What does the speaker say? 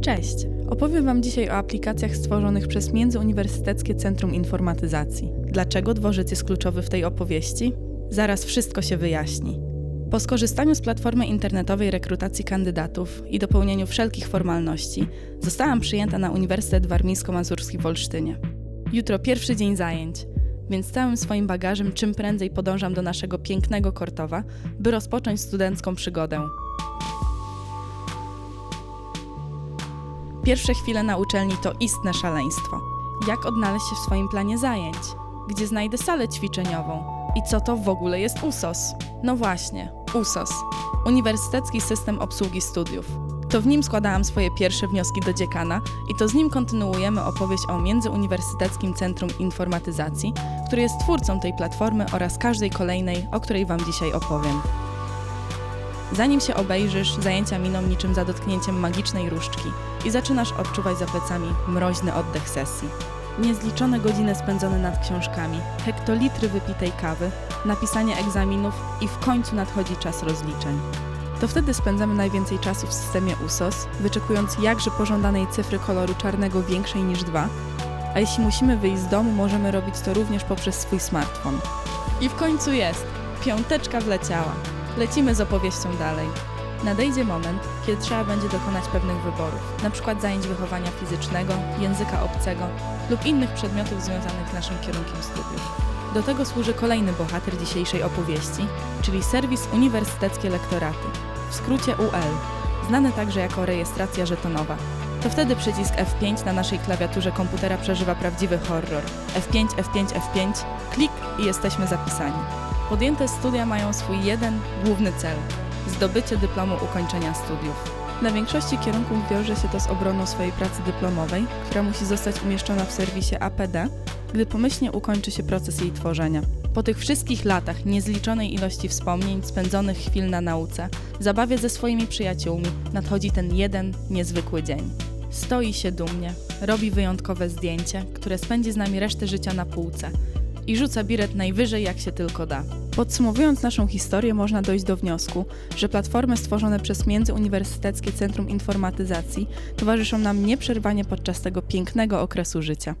Cześć! Opowiem Wam dzisiaj o aplikacjach stworzonych przez Międzyuniwersyteckie Centrum Informatyzacji. Dlaczego dworzec jest kluczowy w tej opowieści? Zaraz wszystko się wyjaśni. Po skorzystaniu z platformy internetowej rekrutacji kandydatów i dopełnieniu wszelkich formalności, zostałam przyjęta na Uniwersytet Warmińsko-Mazurski w Olsztynie. Jutro pierwszy dzień zajęć, więc całym swoim bagażem czym prędzej podążam do naszego pięknego Kortowa, by rozpocząć studencką przygodę. Pierwsze chwile na uczelni to istne szaleństwo. Jak odnaleźć się w swoim planie zajęć? Gdzie znajdę salę ćwiczeniową? I co to w ogóle jest USOS? No właśnie, USOS. Uniwersytecki System Obsługi Studiów. To w nim składałam swoje pierwsze wnioski do dziekana i to z nim kontynuujemy opowieść o Międzyuniwersyteckim Centrum Informatyzacji, który jest twórcą tej platformy oraz każdej kolejnej, o której Wam dzisiaj opowiem. Zanim się obejrzysz, zajęcia miną niczym za dotknięciem magicznej różdżki i zaczynasz odczuwać za plecami mroźny oddech sesji. Niezliczone godziny spędzone nad książkami, hektolitry wypitej kawy, napisanie egzaminów i w końcu nadchodzi czas rozliczeń. To wtedy spędzamy najwięcej czasu w systemie USOS, wyczekując jakże pożądanej cyfry koloru czarnego większej niż 2, a jeśli musimy wyjść z domu, możemy robić to również poprzez swój smartfon. I w końcu jest! Piąteczka wleciała. Lecimy z opowieścią dalej. Nadejdzie moment, kiedy trzeba będzie dokonać pewnych wyborów, np. zajęć wychowania fizycznego, języka obcego lub innych przedmiotów związanych z naszym kierunkiem studiów. Do tego służy kolejny bohater dzisiejszej opowieści, czyli serwis Uniwersyteckie Lektoraty, w skrócie UL, znany także jako rejestracja żetonowa. To wtedy przycisk F5 na naszej klawiaturze komputera przeżywa prawdziwy horror. F5, F5, F5, klik i jesteśmy zapisani. Podjęte studia mają swój jeden główny cel zdobycie dyplomu ukończenia studiów. Na większości kierunków wiąże się to z obroną swojej pracy dyplomowej, która musi zostać umieszczona w serwisie APD, gdy pomyślnie ukończy się proces jej tworzenia. Po tych wszystkich latach niezliczonej ilości wspomnień, spędzonych chwil na nauce, zabawie ze swoimi przyjaciółmi, nadchodzi ten jeden niezwykły dzień. Stoi się dumnie, robi wyjątkowe zdjęcie, które spędzi z nami resztę życia na półce i rzuca biret najwyżej jak się tylko da. Podsumowując naszą historię, można dojść do wniosku, że platformy stworzone przez Międzyuniwersyteckie Centrum Informatyzacji towarzyszą nam nieprzerwanie podczas tego pięknego okresu życia.